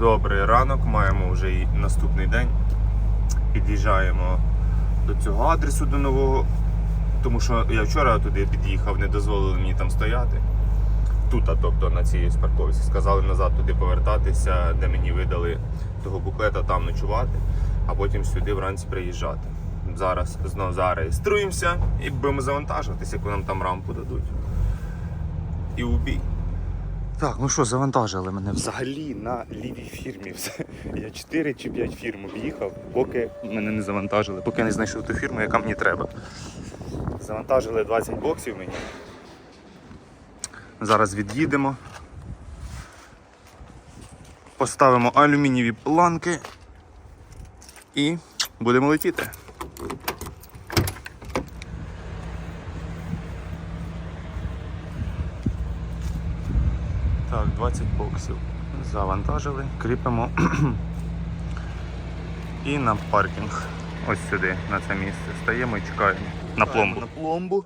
Добрий ранок, маємо вже і наступний день. Під'їжджаємо до цього адресу до нового, тому що я вчора туди під'їхав, не дозволили мені там стояти. Тут, а тобто на цій парковці. Сказали назад туди повертатися, де мені видали того буклета, там ночувати, а потім сюди вранці приїжджати. Зараз знову зареєструємося і будемо завантажуватися, яку нам там рампу дадуть. І убій. Так, ну що, завантажили мене взагалі на лівій фірмі. Я 4 чи 5 фірм об'їхав, поки мене не завантажили, поки не знайшов ту фірму, яка мені треба. Завантажили 20 боксів мені. Зараз від'їдемо. Поставимо алюмінієві планки і будемо летіти. Так, 20 боксів. Завантажили, кріпимо. І на паркінг. Ось сюди, на це місце. Стаємо і чекаємо. На пломбу. На пломбу.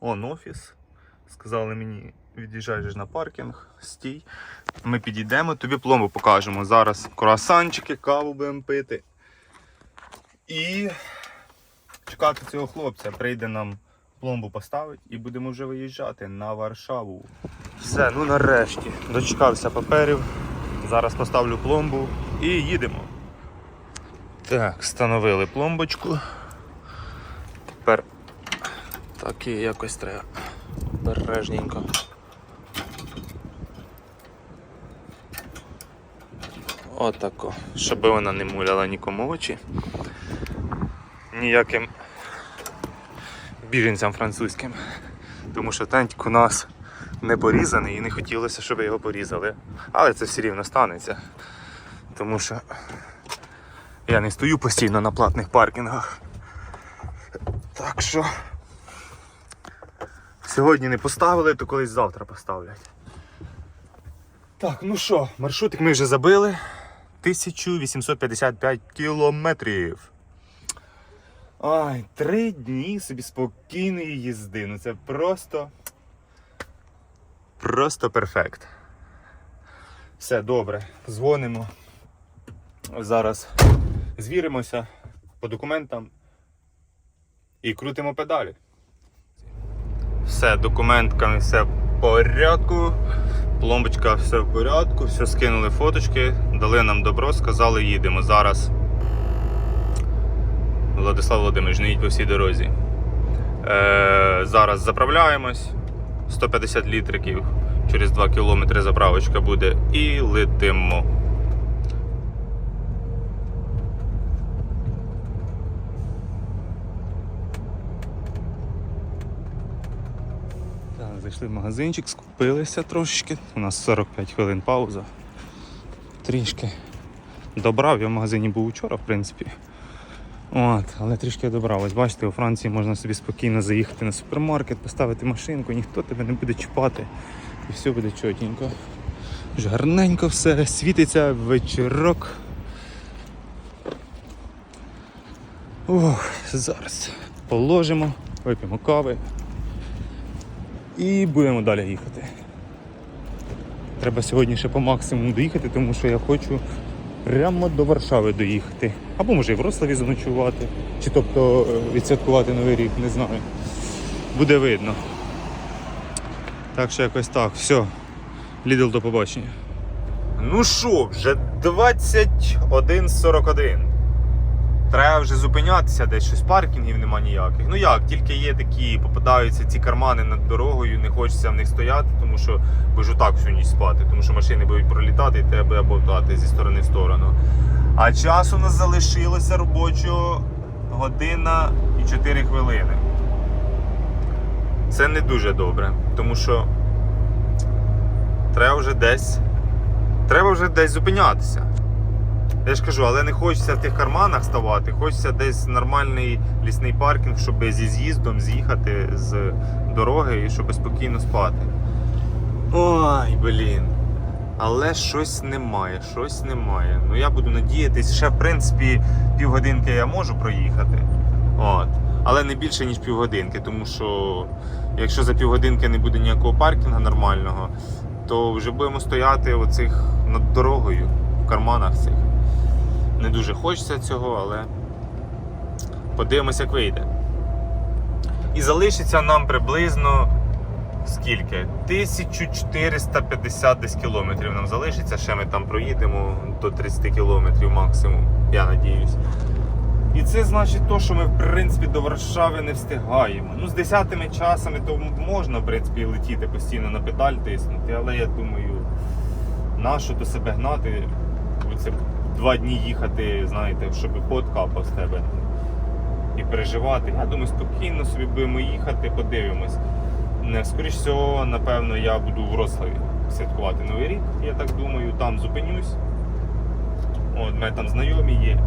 Он офіс. Сказали мені, ж на паркінг, стій. Ми підійдемо, тобі пломбу покажемо. Зараз круасанчики, каву будемо пити. І чекати цього хлопця. Прийде нам пломбу поставить і будемо вже виїжджати на Варшаву. Все, ну нарешті. Дочекався паперів. Зараз поставлю пломбу і їдемо. Так, встановили пломбочку. Тепер так і якось треба бережненько. Отако. Щоб вона не муляла нікому очі. Ніяким біженцям французьким. Тому що тентик у нас не порізаний і не хотілося, щоб його порізали. Але це все рівно станеться. Тому що я не стою постійно на платних паркінгах. Так що сьогодні не поставили, то колись завтра поставлять. Так, ну що, маршрутик ми вже забили. 1855 кілометрів. Ай, три дні собі спокійної їзди. Ну це просто. Просто перфект. Все добре. Дзвонимо. Зараз звіримося по документам і крутимо педалі. Все, документками все в порядку. Пломбочка все в порядку, все скинули фоточки, дали нам добро, сказали, їдемо. Зараз Владислав Володимирович, не їдь по всій дорозі. Е, зараз заправляємось. 150 літриків, через 2 кілометри заправочка буде і летимо. Так, зайшли в магазинчик, скупилися трошечки. У нас 45 хвилин пауза. Трішки добрав, я в магазині був вчора, в принципі. От, але трішки добрав. Ось бачите, у Франції можна собі спокійно заїхати на супермаркет, поставити машинку, ніхто тебе не буде чіпати. І все буде чотенько. Гарненько все, світиться вечірок. Ох, зараз положимо, вип'ємо кави і будемо далі їхати. Треба сьогодні ще по максимуму доїхати, тому що я хочу прямо до Варшави доїхати. Або може і в Рославі заночувати, чи тобто е, відсвяткувати Новий рік, не знаю. Буде видно. Так що якось так, все. Лідл до побачення. Ну що, вже 21.41. Треба вже зупинятися, десь щось паркінгів нема ніяких. Ну як, тільки є такі, попадаються ці кармани над дорогою, не хочеться в них стояти, тому що будеш отак всю ніч спати, тому що машини будуть пролітати і тебе буде болтати зі сторони в сторону. А часу у нас залишилося робочого година і 4 хвилини. Це не дуже добре, тому що треба вже десь. Треба вже десь зупинятися. Я ж кажу, але не хочеться в тих карманах ставати, хочеться десь нормальний лісний паркінг, щоб зі з'їздом з'їхати з дороги і щоб спокійно спати. Ой, блін. Але щось немає, щось немає. Ну я буду надіятись, ще в принципі півгодинки я можу проїхати. От. Але не більше, ніж півгодинки, тому що якщо за півгодинки не буде ніякого паркінгу нормального, то вже будемо стояти оцих над дорогою. в карманах цих. Не дуже хочеться цього, але подивимося, як вийде. І залишиться нам приблизно скільки? 1450 десь кілометрів нам залишиться. Ще ми там проїдемо до 30 кілометрів максимум, я надіюсь. І це значить то, що ми в принципі до Варшави не встигаємо. Ну, з 10 часами то можна, в принципі, летіти постійно на педаль тиснути, але я думаю, нащо до себе гнати? Оце два дні їхати, знаєте, щоб пот капав з тебе і переживати. Я думаю, спокійно собі будемо їхати, подивимось. Не, Скоріш всього, напевно, я буду в Вроцлаві святкувати Новий рік. Я так думаю, там зупинюсь. От, мене там знайомі є.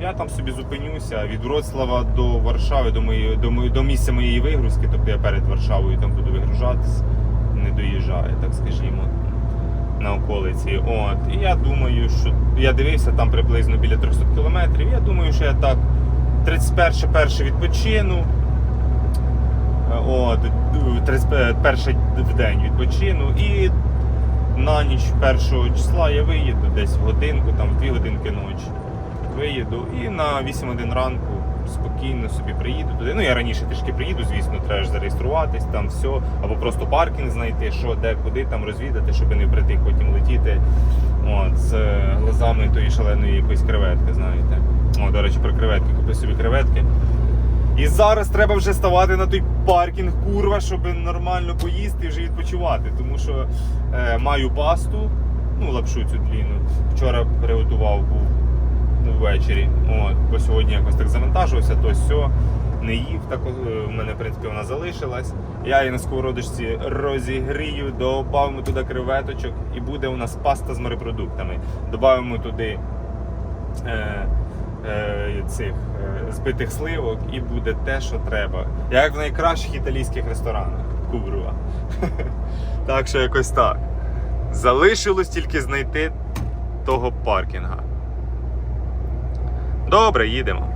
Я там собі зупинюся від Вроцлава до Варшави, до, моєї, до, до місця моєї вигрузки, тобто я перед Варшавою там буду вигружатись, не доїжджаю, так скажімо, на околиці. От. І я думаю, що я дивився там приблизно біля 300 кілометрів. Я думаю, що я так 31 перше відпочину. От, 31 в день відпочину і на ніч 1 числа я виїду десь в годинку, там в 2 годинки ночі. Виїду і на 8 годин ранку спокійно собі приїду туди. Ну я раніше трішки приїду, звісно, треба ж зареєструватись, там все, або просто паркінг знайти, що, де, куди там розвідати, щоб не прийти потім летіти от, з е, глазами тої шаленої якоїсь креветки, знаєте. О, до речі, про креветки, купив собі креветки. І зараз треба вже ставати на той паркінг, курва, щоб нормально поїсти і вже відпочивати. Тому що е, маю пасту, ну, лапшу цю длінну. Вчора приготував був ввечері. От, бо сьогодні якось так завантажувався, то все. Не їв, так е, в мене, в принципі, вона залишилась. Я її на сковородочці розігрію, додамо туди креветочок і буде у нас паста з морепродуктами. Додаємо туди е, е, цих е, збитих сливок і буде те, що треба. Як в найкращих італійських ресторанах Кубрува. Так що якось так. Залишилось тільки знайти того паркінга. Добре, їдемо.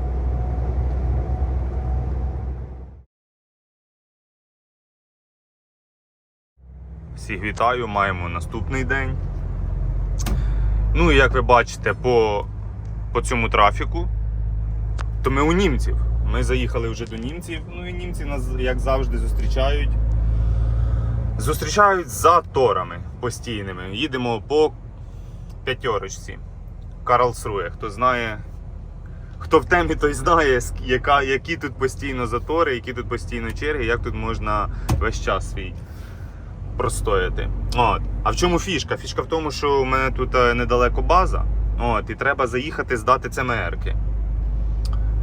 Всіх вітаю, маємо наступний день. Ну і як ви бачите по, по цьому трафіку, то ми у німців. Ми заїхали вже до німців, ну і німці нас, як завжди, зустрічають. Зустрічають за торами постійними. Їдемо по п'ятерочці. Карлсрує. Хто знає, хто в темі, той знає, яка, які тут постійно затори, які тут постійно черги, як тут можна весь час свій простояти. От. А в чому фішка? Фішка в тому, що у мене тут е, недалеко база. От, і треба заїхати здати ЦМРки.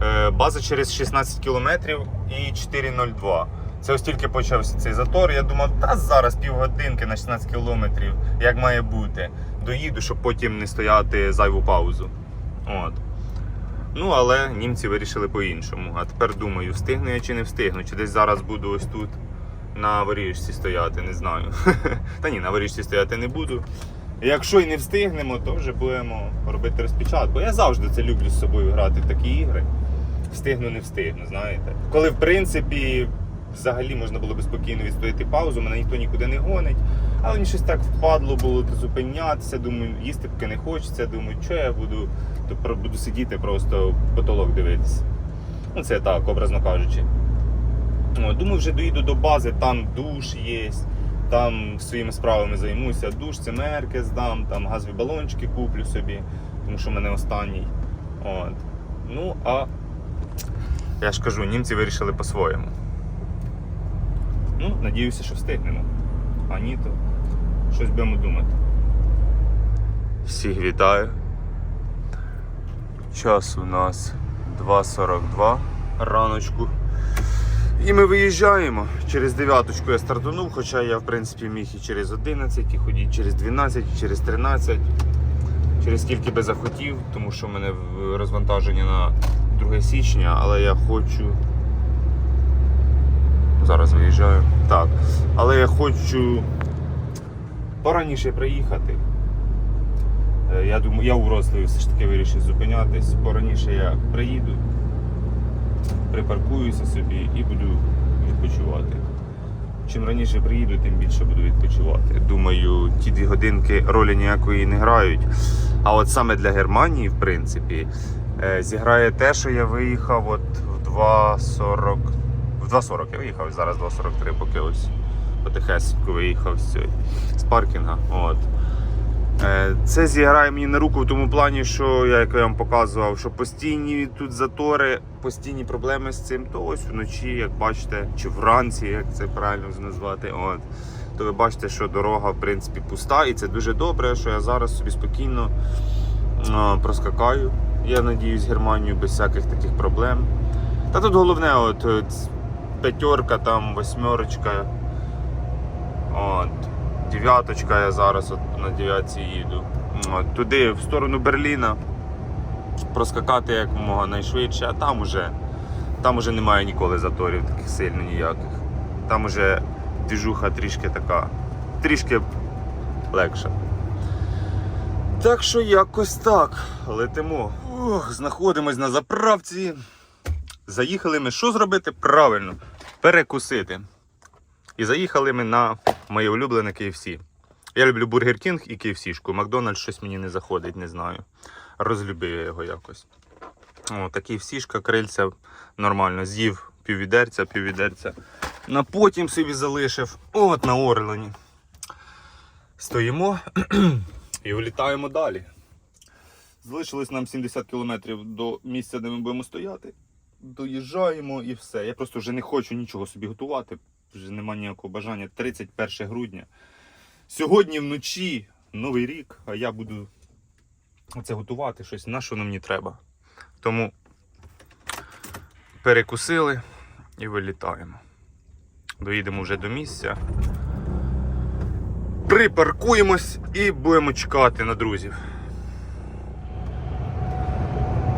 Е, база через 16 кілометрів і 4.02. Це ось тільки почався цей затор. Я думав, та зараз півгодинки на 16 кілометрів, як має бути. Доїду, щоб потім не стояти зайву паузу. От. Ну, але німці вирішили по-іншому. А тепер думаю, встигну я чи не встигну, чи десь зараз буду ось тут на воріжці стояти, не знаю. Та ні, на воріжці стояти не буду. Якщо і не встигнемо, то вже будемо робити розпечатку. Я завжди це люблю з собою грати в такі ігри. Встигну, не встигну, знаєте. Коли, в принципі, взагалі можна було би спокійно відстояти паузу, мене ніхто нікуди не гонить. Але мені щось так впадло було зупинятися. Думаю, їсти поки не хочеться. Думаю, що я буду, то буду сидіти просто потолок дивитися. Ну, це так, образно кажучи. Думаю, вже доїду до бази, там душ є, там своїми справами займуся. Душ, цимерки здам, там газові балончики куплю собі, тому що в мене останній. От. Ну, а я ж кажу, німці вирішили по-своєму. Ну, надіюся, що встигнемо. А ні, то щось будемо думати. Всіх вітаю. Час у нас 2.42 раночку. І ми виїжджаємо. Через дев'яточку я стартанув, хоча я в принципі міг і через 11, і ходіть через 12, і через 13, через скільки би захотів, тому що в мене розвантаження на 2 січня, але я хочу. Зараз виїжджаю. Так. Але я хочу пораніше приїхати. Е, Я думаю, я у Вроцлаві все ж таки вирішив зупинятись. Пораніше я приїду, припаркуюся собі і буду відпочивати. чим раніше приїду, тим більше буду відпочивати. Думаю, ті дві годинки ролі ніякої не грають. А от саме для Германії, в принципі, е, зіграє те, що я виїхав от в 2.40. В 2.40 я виїхав, зараз 2.43, поки ось потихесеньку виїхав з, цієї- з паркінга. От. Е, Це зіграє мені на руку в тому плані, що я як я вам показував, що постійні тут затори, постійні проблеми з цим, то ось вночі, як бачите, чи вранці, як це правильно назвати. От. То ви бачите, що дорога в принципі пуста, і це дуже добре, що я зараз собі спокійно проскакаю. Я надіюсь, Германію без всяких таких проблем. Та тут головне, от п'ятерка, там восьмерочка. От, дев'яточка, я зараз от на дев'ятці їду. От, туди, в сторону Берліна. Проскакати якомога найшвидше, а там уже, там уже немає ніколи заторів таких сильно ніяких. Там уже двіжуха трішки така, трішки легша. Так що якось так. Летимо. Ох, знаходимось на заправці. Заїхали ми що зробити? Правильно, перекусити. І заїхали ми на моє улюблене KFC. Я люблю Burger King і KFC-шку. Макдональдс щось мені не заходить, не знаю. Розлюбив я його якось. О, такий всішка, крильця нормально. З'їв піввідерця, піввідерця. На потім собі залишив. От на Орлені. Стоїмо і вилітаємо далі. Залишилось нам 70 кілометрів до місця, де ми будемо стояти. Доїжджаємо і все. Я просто вже не хочу нічого собі готувати. Вже немає ніякого бажання. 31 грудня. Сьогодні вночі Новий рік, а я буду оце готувати щось, на що нам мені треба. Тому перекусили і вилітаємо. Доїдемо вже до місця. Припаркуємось і будемо чекати на друзів.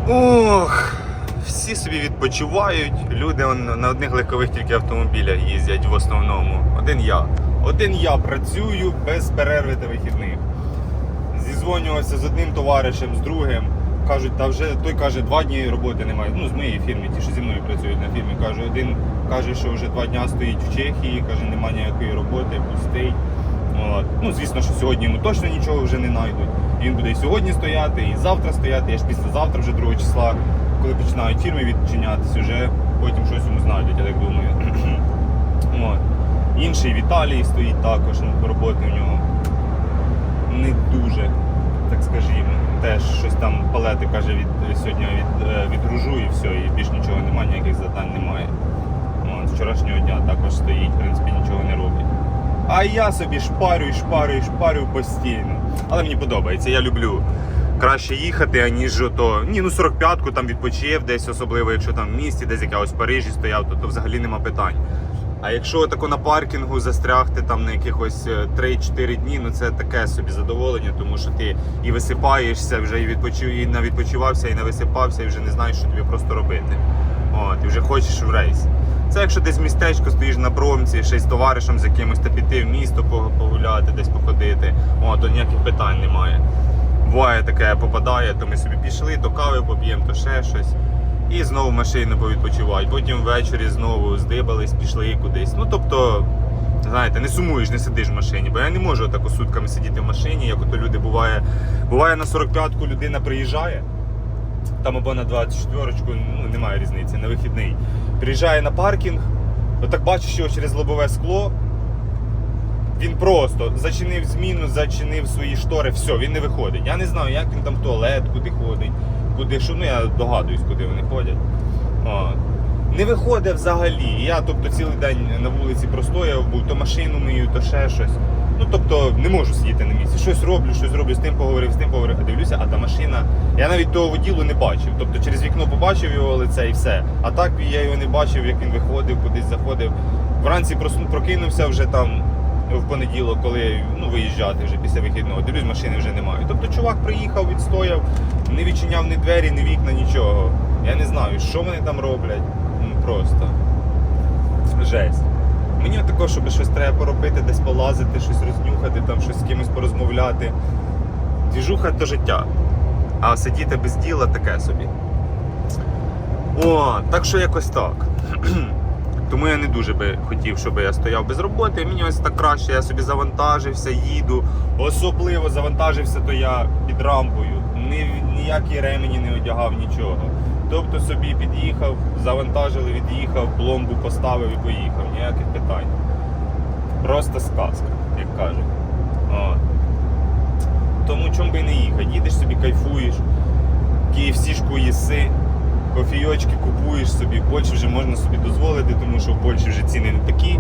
Ох, всі собі відпочивають. Люди на одних легкових тільки автомобілях їздять в основному. Один я. Один я працюю без перерви та вихідних. Зізвонювався з одним товаришем, з другим. Кажуть, та вже той каже, два дні роботи немає. Ну, з моєї фірми, ті, що зі мною працюють на фірмі. Каже, один каже, що вже два дня стоїть в Чехії, каже, немає ніякої роботи, пустий. От. Ну, звісно, що сьогодні йому точно нічого вже не знайдуть. Він буде і сьогодні стояти, і завтра стояти, я ж післязавтра, вже 2 числа, коли починають фірми відчинятися, вже потім щось йому знайдуть, я так думаю. От. Інший Віталій стоїть також, ну, роботи в нього не дуже, так скажімо. Теж щось там палети каже від сьогодні від, е, відгружу і все, і більш нічого немає, ніяких завдань немає. От, з вчорашнього дня також стоїть, в принципі, нічого не робить. А я собі шпарю, і шпарю, і шпарю постійно. Але мені подобається, я люблю краще їхати, аніж ото. Ні, ну 45-ку там відпочив десь, особливо, якщо там в місті, десь якогось в Парижі стояв, то, то взагалі нема питань. А якщо тако на паркінгу застрягти там на якихось е, 3-4 дні, ну це таке собі задоволення, тому що ти і висипаєшся, вже і відпочив, і навідпочивався, і нависипався, і вже не знаєш, що тобі просто робити. От, і вже хочеш в рейс. Це якщо десь містечко стоїш на промці, ще з товаришем з якимось, та піти в місто погуляти, десь походити, о, то ніяких питань немає. Буває таке попадає, то ми собі пішли, то кави поп'ємо, то ще щось. І знову машину повідпочивати. Потім ввечері знову здибались, пішли кудись. Ну тобто, знаєте, не сумуєш, не сидиш в машині, бо я не можу так сутками сидіти в машині, як ото люди буває. Буває на 45-ку людина приїжджає, там або на 24-ку, ну немає різниці, на вихідний. Приїжджає на паркінг, отак бачиш його через лобове скло. Він просто зачинив зміну, зачинив свої штори, все, він не виходить. Я не знаю, як він там в туалет, куди ходить, куди що. Ну я догадуюсь, куди вони ходять. О. Не виходить взагалі. Я тобто цілий день на вулиці простояв, був то машину мию, то ще щось. Ну тобто не можу сидіти на місці. Щось роблю, щось роблю, з тим поговорив, з тим поговорив, а дивлюся, а та машина. Я навіть того воділу не бачив. Тобто через вікно побачив його лице і все. А так я його не бачив, як він виходив, кудись заходив. Вранці прокинувся вже там в понеділок, коли ну, виїжджати вже після вихідного. Дивлюсь, машини вже немає. Тобто чувак приїхав, відстояв, не відчиняв ні двері, ні вікна, нічого. Я не знаю, що вони там роблять. Ну просто жесть. Мені також, щоб щось треба поробити, десь полазити, щось рознюхати, там щось з кимось порозмовляти. Двіжуха то життя. А сидіти без діла таке собі. О, так що якось так. Тому я не дуже би хотів, щоб я стояв без роботи. Мені ось так краще, я собі завантажився, їду. Особливо завантажився, то я під рампою. Ні, ніякі ремені не одягав, нічого. Тобто собі під'їхав, завантажили, від'їхав, пломбу поставив і поїхав. Ніяких питань. Просто сказка, як кажуть. Тому чому би не їхати? Їдеш собі, кайфуєш, KFC-шку їси, кофійочки купуєш собі. В Польщі вже можна собі дозволити, тому що в Польщі вже ціни не такі,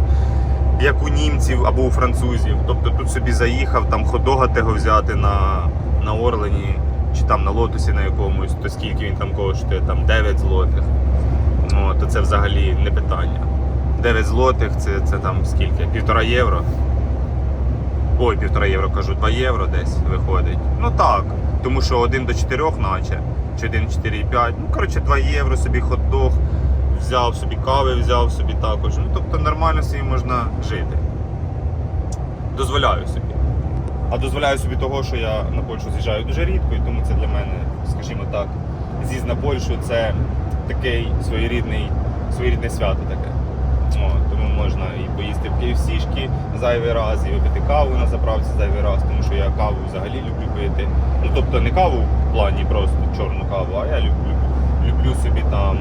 як у німців або у французів. Тобто тут собі заїхав, там ходога того взяти на, на Орлені чи там на лотосі на якомусь, то скільки він там коштує, там 9 злотих. О, то це взагалі не питання. 9 злотих це, це там скільки? Півтора євро. Ой, півтора євро кажу, 2 євро десь виходить. Ну так, тому що 1 до 4 наче, чи 1,4,5. Ну, коротше, 2 євро собі хот-дог, взяв собі кави, взяв собі також. Ну, тобто нормально собі можна жити. Дозволяю собі. А дозволяю собі того, що я на Польщу з'їжджаю дуже рідко, і тому це для мене, скажімо так, з'їзд на Польщу це такий своєрідний, своєрідне свято таке. Можна і поїсти в KFC-шки зайвий раз, і випити каву на заправці зайвий раз, тому що я каву взагалі люблю пити. Ну тобто не каву в плані просто чорну каву, а я люблю, люблю собі там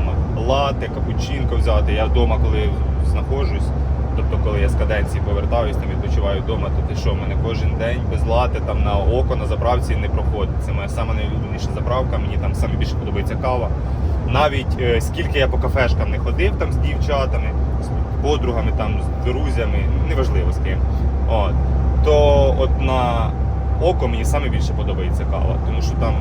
лати, капучинко взяти. Я вдома, коли знаходжусь, тобто коли я з каденції повертаюсь, там відпочиваю вдома, то ти що, в мене кожен день без лати там на око на заправці не проходить. Це моя сама найулюбленіша заправка, мені там саме більше подобається кава. Навіть е, скільки я по кафешкам не ходив там з дівчатами, подругами, там, з друзями, неважливо з ким. От, то от на око мені саме більше подобається кава, тому що там,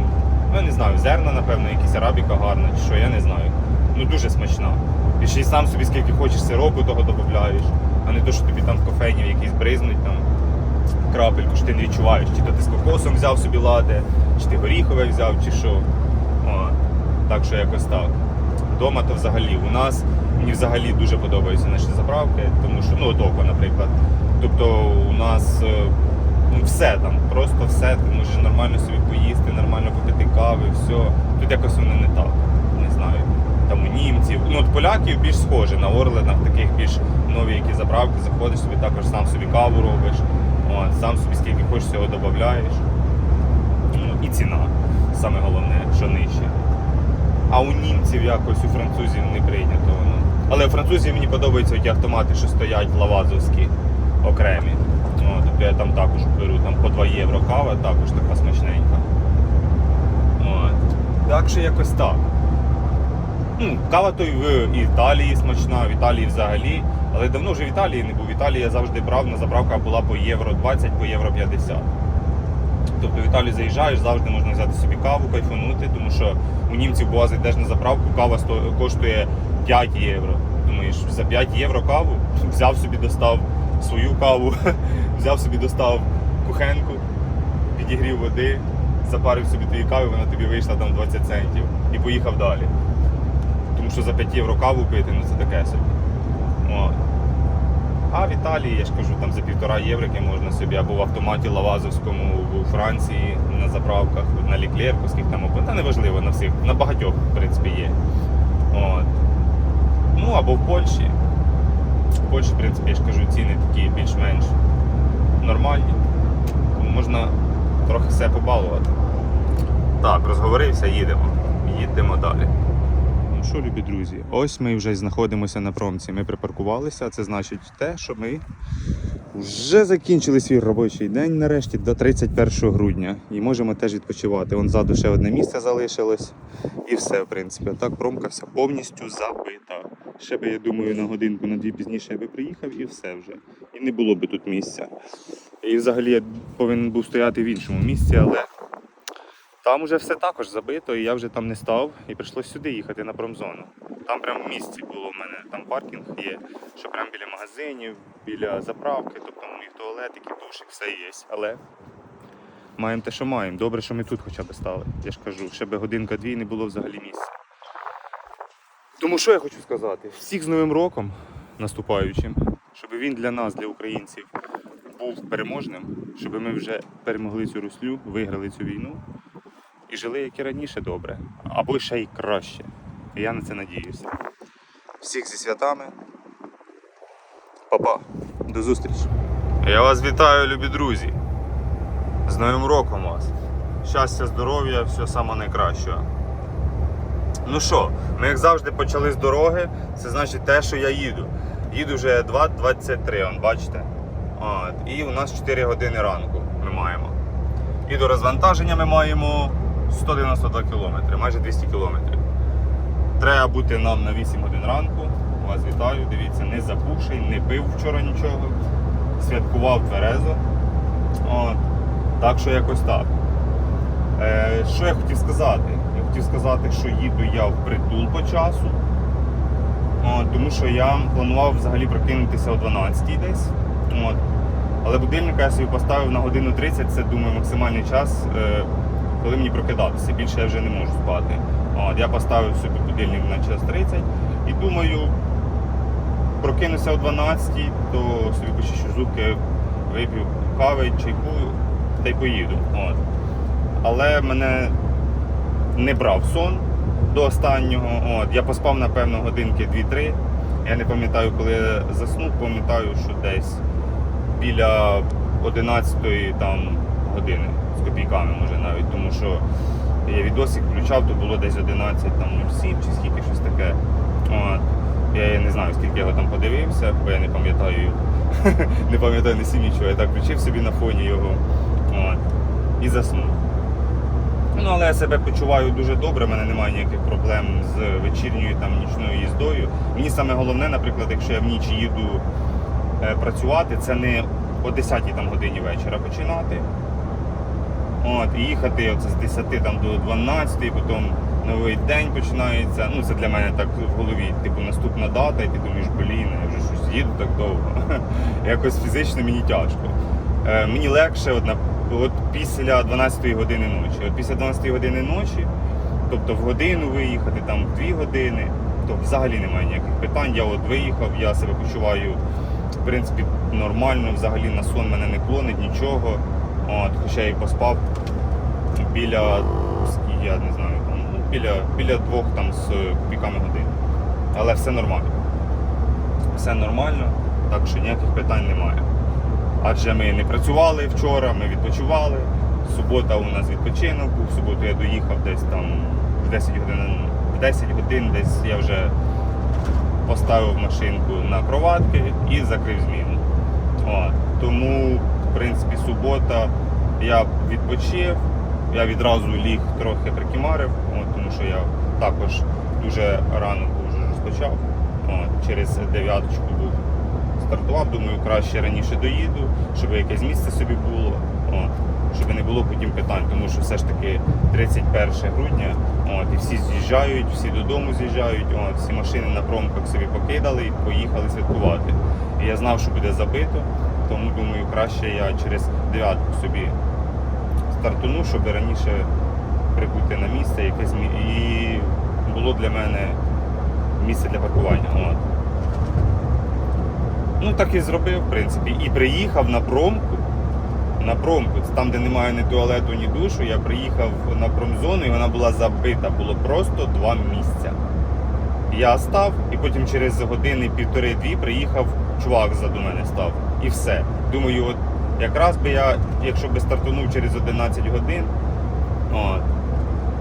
ну я не знаю, зерна, напевно, якісь арабіка гарна, чи що, я не знаю. Ну дуже смачна. І ще й сам собі скільки хочеш сиропу того додаєш, а не то, що тобі там в кофейні якісь бризнуть там крапельку, що ти не відчуваєш, чи то ти з кокосом взяв собі ладе, чи ти горіхове взяв, чи що. О, так що якось так. Дома то взагалі у нас мені взагалі дуже подобаються наші заправки, тому що ну от наприклад. Тобто у нас е, ну, все там, просто все. Ти можеш нормально собі поїсти, нормально попити кави, все. Тут якось воно не так. Не знаю. Там у німців. Ну от поляків більш схоже на Орленах, таких більш нові які заправки, заходиш собі також сам собі каву робиш, от, сам собі скільки хочеш цього додаєш. Ну, і ціна, саме головне, що нижче. А у німців якось у французів не прийнято воно. Але у французів мені подобаються ті автомати, що стоять лавазовські окремі. О, тобто я там також беру там по 2 євро кава, також така смачненька. От. Так що якось так. Ну, кава то й в Італії смачна, в Італії взагалі. Але давно вже в Італії не був. В Італії я завжди брав, на заправка була по євро 20, по євро 50. Тобто в Італію заїжджаєш, завжди можна взяти собі каву, кайфанути, тому що у німців бува зайдеш на заправку, кава коштує 5 євро. Думаєш, за 5 євро каву взяв собі, достав свою каву, взяв собі, достав кухенку, підігрів води, запарив собі твої кави, вона тобі вийшла там 20 центів і поїхав далі. Тому що за 5 євро каву пити, ну це таке собі. А в Італії, я ж кажу, там за півтора єврики можна собі або в автоматі Лавазовському у Франції на заправках, на Ліклерковських там або та неважливо на всіх, на багатьох, в принципі, є. От. Ну або в Польщі. В Польщі, в принципі, я ж кажу, ціни такі більш-менш нормальні. Тому можна трохи все побалувати. Так, розговорився, їдемо. Їдемо далі. Ну що, любі друзі, ось ми вже знаходимося на промці. Ми припаркувалися. Це значить те, що ми вже закінчили свій робочий день нарешті до 31 грудня. І можемо теж відпочивати. Вон ззаду ще одне місце залишилось. І все, в принципі. Так, промка вся повністю забита. Ще би, я думаю, на годинку на дві пізніше я би приїхав і все вже. І не було би тут місця. І взагалі я повинен був стояти в іншому місці, але там вже все також забито, і я вже там не став, і прийшлося сюди їхати на промзону. Там прямо в місті було в мене, там паркінг є, що прямо біля магазинів, біля заправки, тобто у них туалетики, душик, все є. Але маємо те, що маємо. Добре, що ми тут хоча б стали. Я ж кажу, ще би годинка-дві не було взагалі місця. Тому що я хочу сказати? Всіх з Новим роком наступаючим, щоб він для нас, для українців, був переможним, щоб ми вже перемогли цю руслю, виграли цю війну і жили як і раніше добре, або ще й краще. І я на це надіюся. Всіх зі святами, Па-па. До зустрічі. Я вас вітаю, любі друзі. З Новим роком вас. Щастя, здоров'я, все саме найкращого. Ну що, ми як завжди почали з дороги. Це значить те, що я їду. Їду вже 2.23, бачите? От, і у нас 4 години ранку ми маємо. І до розвантаження ми маємо 192 км, майже 200 км. Треба бути нам на 8 годин ранку. Вас вітаю, дивіться, не запухший, не пив вчора нічого. Святкував тверезо. От. Так що якось так. Е, що я хотів сказати? Я хотів сказати, що їду я в притул по часу. От, тому що я планував взагалі прокинутися о 12 десь. От. Але будильника я собі поставив на годину 30, це думаю максимальний час, е, коли мені прокидатися. Більше я вже не можу спати. От, я поставив собі будильник на час 30 і думаю, прокинуся о 12, то собі почищу зубки, вип'ю кави, чайку та й поїду. От. Але мене не брав сон до останнього. От. Я поспав, напевно, годинки 2-3. Я не пам'ятаю, коли я заснув, пам'ятаю, що десь біля 11 там, години з копійками, може навіть, тому що я відосик включав, то було десь 11, там 07 чи скільки щось таке. От. Я не знаю, скільки я його там подивився, бо я не пам'ятаю не пам'ятаю не сім нічого. Я так включив собі на фоні його от, і заснув. Ну, але я себе почуваю дуже добре, в мене немає ніяких проблем з вечірньою там нічною їздою. Мені саме головне, наприклад, якщо я в ніч їду е, працювати, це не о 10 там, годині вечора починати. От, і їхати оце з 10 там, до 12, потім новий день починається. Ну, це для мене так в голові, типу, наступна дата, і ти думаєш, блін, я вже щось їду так довго. Якось фізично мені тяжко. Е, мені легше от, на, от після 12 години ночі. От після 12 години ночі, тобто в годину виїхати, там в 2 години, то взагалі немає ніяких питань. Я от виїхав, я себе почуваю в принципі нормально, взагалі на сон мене не клонить, нічого. Хоча і поспав біля, я не знаю, там, ну, біля, біля двох там з копійками годин. Але все нормально. Все нормально, так що ніяких питань немає. Адже ми не працювали вчора, ми відпочивали. Субота у нас відпочинок був, в суботу я доїхав десь там в 10 годин, в 10 годин десь я вже поставив машинку на кроватки і закрив зміну. От. Тому, в принципі, субота я відпочив, я відразу ліг трохи прикимарив, от, тому що я також дуже рано вже розпочав. От, через дев'яточку був стартував, думаю, краще раніше доїду, щоб якесь місце собі було, от, щоб не було потім питань, тому що все ж таки 31 грудня, от, і всі з'їжджають, всі додому з'їжджають, от, всі машини на промках собі покидали і поїхали святкувати. І я знав, що буде забито, тому думаю, краще я через дев'ятку собі стартуну, щоб раніше прибути на місце якесь і було для мене місце для паркування. От. Ну так і зробив, в принципі. І приїхав на промку. На промку, там, де немає ні туалету, ні душу, я приїхав на промзону і вона була забита, було просто два місця. Я став і потім через години півтори-дві приїхав, чувак ззаду мене став. І все. Думаю, от якраз би я, якщо би стартунув через 11 годин, от,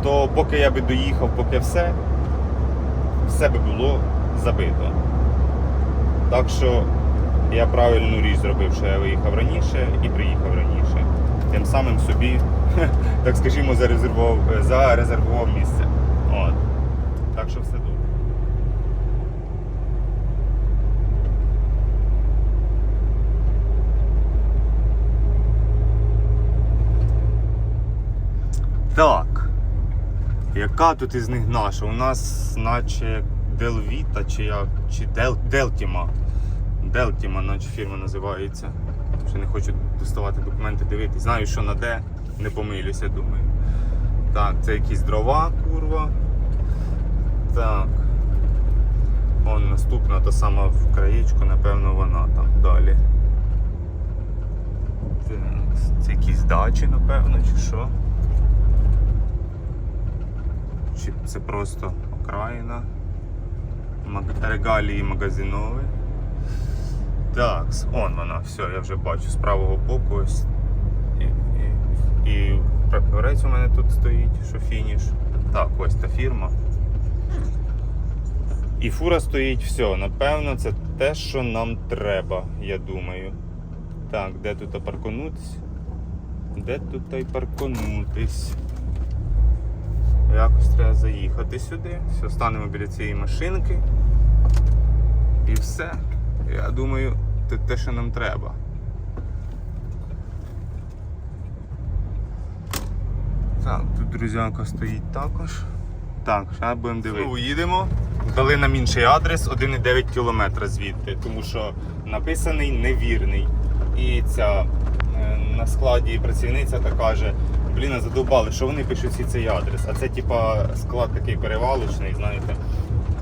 то поки я би доїхав, поки все, все би було забито. Так що я правильну річ зробив, що я виїхав раніше і приїхав раніше. Тим самим собі, так скажімо, зарезервував, зарезервував місце. От. Так що все добре. Так. Яка тут із них наша? У нас наче Делвіта чи як, чи Дел, Делтіма. Делтіма, наче фірма називається. Ще не хочу доставати документи дивитись. Знаю, що на де, не помилюся, думаю. Так, це якісь дрова, курва. Так. Вон наступна, та сама в краєчку, напевно, вона там далі. Це якісь дачі, напевно, чи що. Чи це просто окраїна. Регалії магазинові. Так, он вона, все, я вже бачу з правого боку ось. І, і, прапорець у мене тут стоїть, що фініш. Так, ось та фірма. І фура стоїть, все, напевно, це те, що нам треба, я думаю. Так, де тут парконутись? Де тут і парконутись? Якось треба заїхати сюди. Все, станемо біля цієї машинки. І все. Я думаю, це те, що нам треба. Так, тут друзяка стоїть також. Так, ще будемо дивитися. Знову їдемо. Дали нам інший адрес 1,9 км звідти, тому що написаний невірний. І ця е, на складі працівниця та каже: блін, а задовбали, що вони пишуть всі цей адрес. А це типа склад такий перевалочний, знаєте.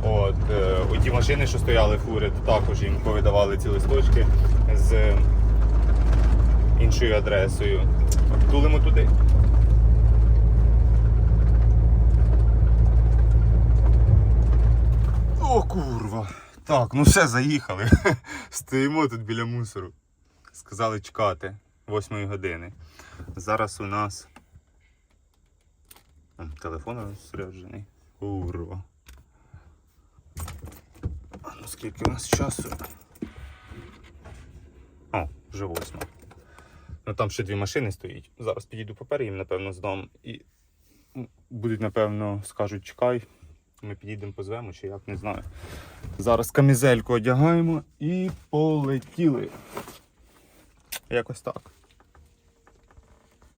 От, е, ті машини, що стояли фури, то також їм повидавали ці листочки з іншою адресою. Тулимо туди. О, курва! Так, ну все, заїхали. Стоїмо тут біля мусору. Сказали чекати 8 години. Зараз у нас. Телефон розряджений. Курва. А ну скільки у нас часу? О, вже восьма. Ну там ще дві машини стоїть. Зараз підійду папери їм, напевно, здам. І будуть, напевно, скажуть чекай. Ми підійдемо позвемо, чи як, не знаю. Зараз камізельку одягаємо і полетіли. Якось так.